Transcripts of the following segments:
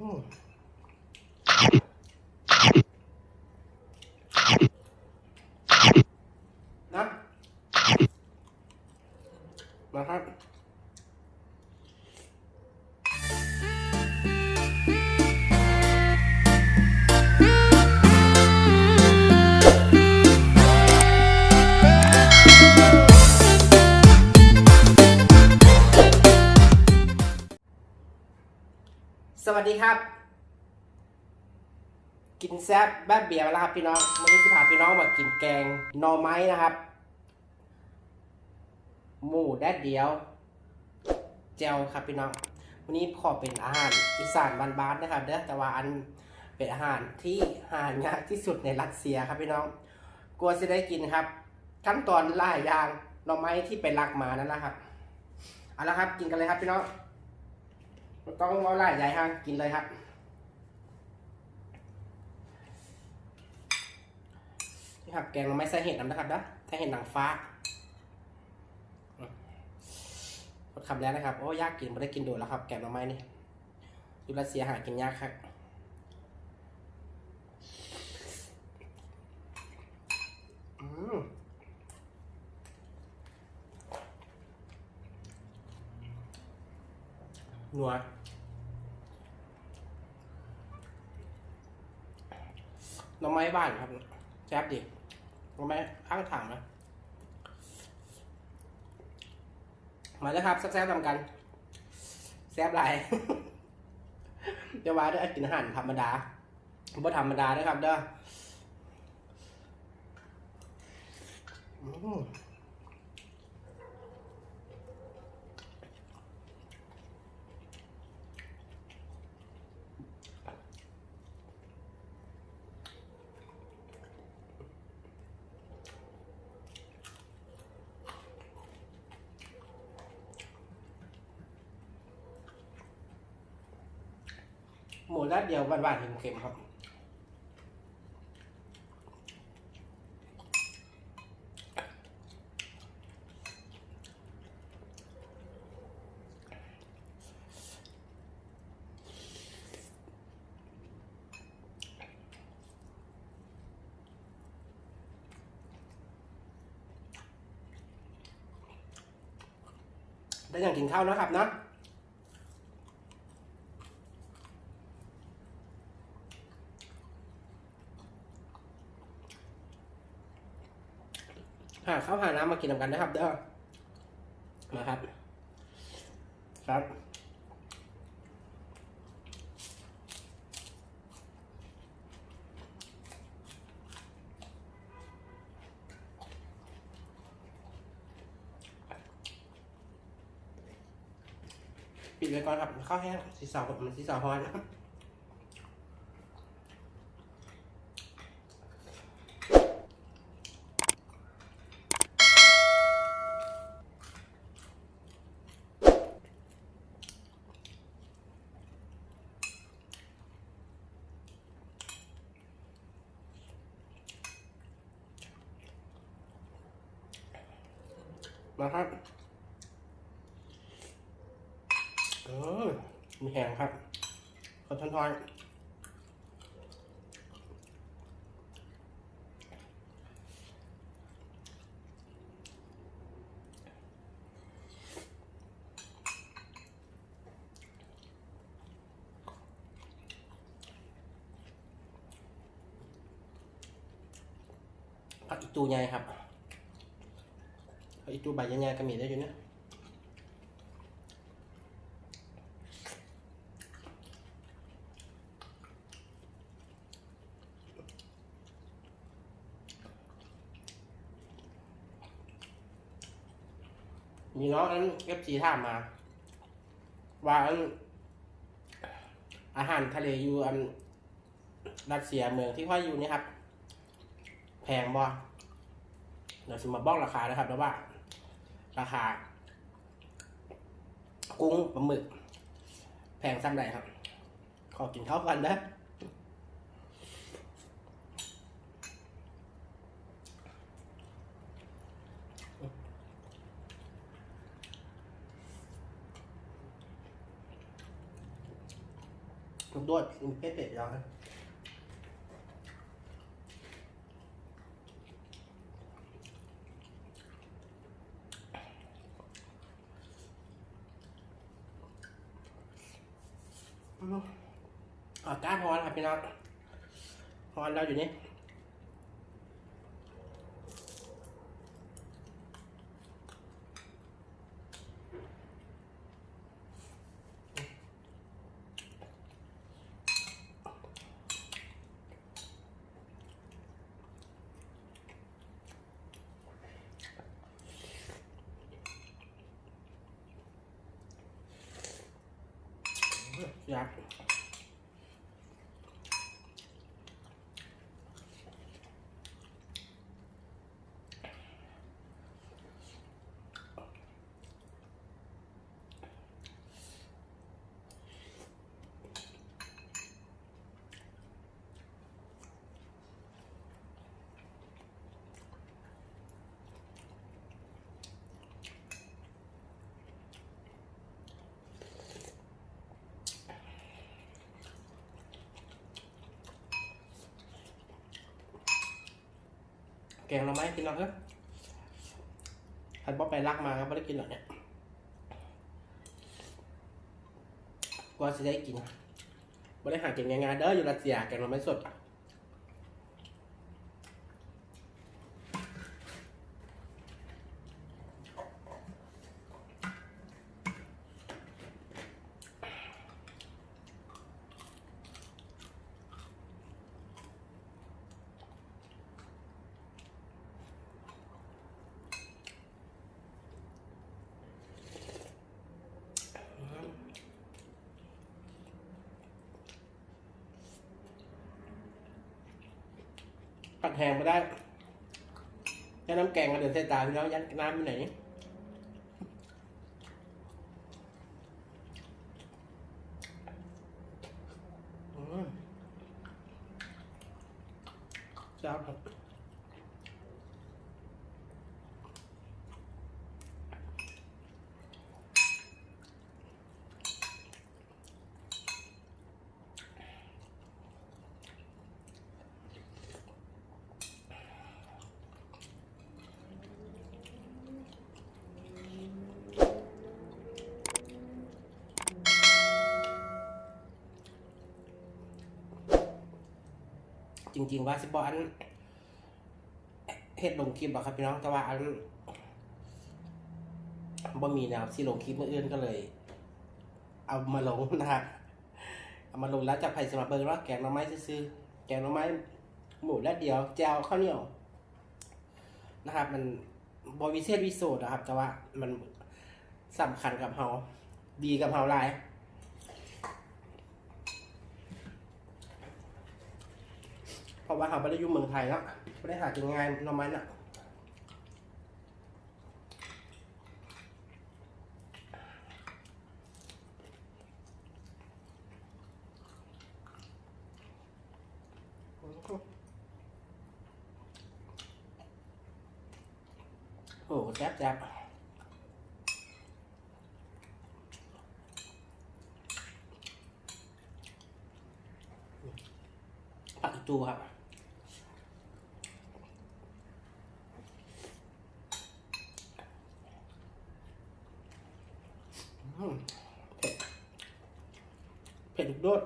นะมาครับ วัสดีครับ กินแซ่บแบบเบียร์มาแล้วครับพี่น้องวันนี้จะพาพี่น้องมากินแกงหน่อไม้นะครับ หมูแดดเดียวเจลครับพี่น้อง วันนี้ขอเป็นอาหารอีสานบ้านๆนะครับเด้อแต่ว่าอันเป็นอาหารที่หายากที่สุดในรัสเซียครับพี่น้อง กลัวจะได้กินครับ ขั้นตอนหลายอย่างหน่อไม้ที่ไปลักมานั่นแหละครับเอาละครับกินกันเลยครับพี่น้อง ต้องเอาไล่ใหญ่ฮะกินเลยครับนี่ครับแกงเราไม่ใส่เห็ดนะครับนะใส่เห็ดหนังฟ้าหมดคำแล้วนะครับ โอ้ยากกินไม่ได้กินโดดแล้วครับ แกงเราไม่นี่อยูรัสเซียหากินยากครับอืม นัวน่อไม้บ้านครับแซ่บดิน่อไม้ข้างถังนะมาแล้วครับแซ่บๆทำกัน แซ่บหลายเดี๋ยวว่าได้กินอาหารธรรมดาบ่ธรรมดาด้วยครับเด้อ หมูแดดเดียวหวานๆเค็มๆครับ ได้อย่างกินข้าวนะครับนะ หาข้าวหาน้ำมากินกันนะครับ เด้อมาครับ ครับปิดไว้ก่อนครับข้าวแห้งสีสาวมันสีสาวฮอน มาครับเออมีแหงครับขอทอนทอนผักอีตูใหญ่ครับ ผักอีตูใบใหญ่ๆก็มีได้อยู่เนี่ยมีน้องนั้นเอฟซีถามมา ว่าอันอาหารทะเลอยู่อันรัสเซียเมืองที่พ่ออยู่นี่ครับ แพงบ่เดี๋ยวจะมาบอกราคานะครับแล้วว่า ราคา กุ้งปลาหมึก แพงซ้ำใดครับ ขอกินข้าวกันนะลูกด้วยเผ็ดเผ็ดๆยังอืม อากาศร้อนครับพี่น้องร้อนแล้วอยู่นี่อยาก แกงเราไหมกินเราเถอะทันป๊อไปรักมาครับไม่ได้กินหรอกเนี่ยกว่าจะได้กินไม่ได้หากินง่ายๆเด้ออยู่รัสเซียแกงเราไม่สดอะ ตักแหงมาได้ยัดน้ำแกงมาเดือดใส่ตาพี่น้องยัดน้ำไปไหนอืมจ้าครับ จริง ๆ ว่าสิบอันเฮ็ดลงคลิปหรอกครับพี่น้องแต่ว่าอันบ่มีนะครับสิลงคลิปเมื่ออื่นก็เลย เอามาลงนะครับเอามาลงแล้วจะไผ่สมัครเบิร์ว่าแกงหน่อไม้ซื้อๆแกงหน่อไม้หมูและเดียวแจวข้าวเหนียวนะครับ มันบวิเศษวิโสดนะครับ แต่ว่ามันสำคัญกับเฮาดีกับเฮาหลาย เพ ราะว่าเขาไม่ได้อยู่เมืองไทยแล้วไม่ได้หากินง่ายหน่อไม้น่ะโอ้แซ่บแซ่บผักอีตูครับ อืมเผ็ด เผ็ดลูกโดด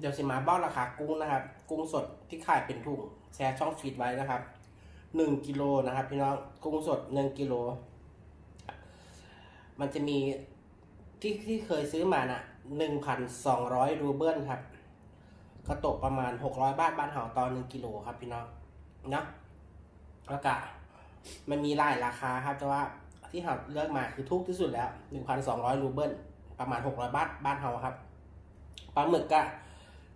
เดี๋ยวสิมาบอกราคากุ้งนะครับ กุ้งสดที่ขายเป็นถุงแชร์ช่องฟีดไว้นะครับหนึ่งกิโลนะครับพี่น้องกุ้งสดหนึ่งกิโล มันจะมีที่ที่เคยซื้อมาน่ะหนึ่งพันสองร้อยรูเบิลครับก็ตกประมาณหกร้อยบาทบ้านเฮาตอนหนึ่งกิโลครับพี่น้องเนาะแล้วก็มันมีหลายราคาครับ แต่ว่าที่เราเลือกมาคือถูกที่สุดแล้วหนึ่งพันสองร้อยรูเบิลประมาณหกร้อยบาทบ้านเฮาครับปลาหมึกกะ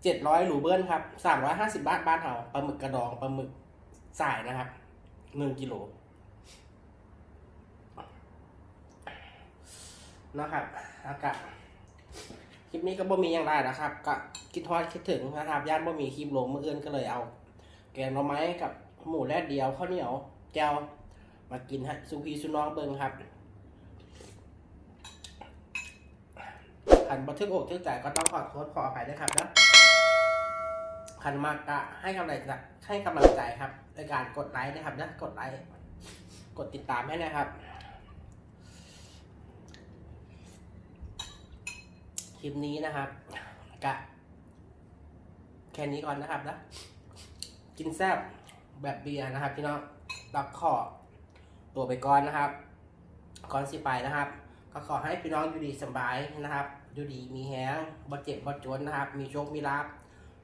เจ็ดร้อยหลูเบิ้ลครับสามร้อยห้าสิบบาทบ้านเราปลาหมึกกระดองปลาหมึกสายนะครับหนึ่งกิโลนะครับอากาศคลิปนี้ก็บ่มีอย่างไรนะครับ ก็คิดทอดคิดถึงนะครับย่านบ่มีคลิปลงเมื่อเอื้อนก็เลยเอา แกงหน่อไม้กับหมูแดดเดียวข้าวเหนียวแก้วมากินฮะสุพีสุน้องเบิงครับขันบันทึกอกทึกใจก็ต้องขอโทษขออภัยด้วยครับนะ ขันมากะให้กำลังใจให้กำลังใจครับในการกดไลค์นะครับนะกดไลค์กดติดตามให้นะครับ คลิปนี้นะครับกะแค่นี้ก่อนนะครับนะกินแซ่บแบบเบียร์นะครับพี่น้องรับขอตัวไปก่อนนะครับก่อนสิไปนะครับ ก็ขอให้พี่น้องอยู่ดีสบายนะครับอยู่ดีมีแฮงบ่เจ็บบ่จนนะครับ มีโชคมีลาภ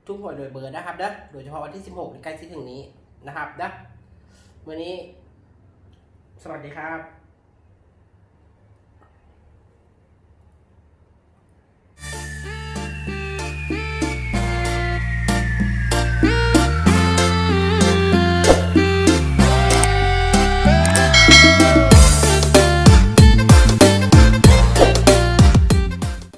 ทุกหวยโดยเบอร์นะครับเด้อโดยเฉพาะวันที่ 16ใกล้ที่ถึงนี้นะครับนะวันนี้ สวัสดีครับ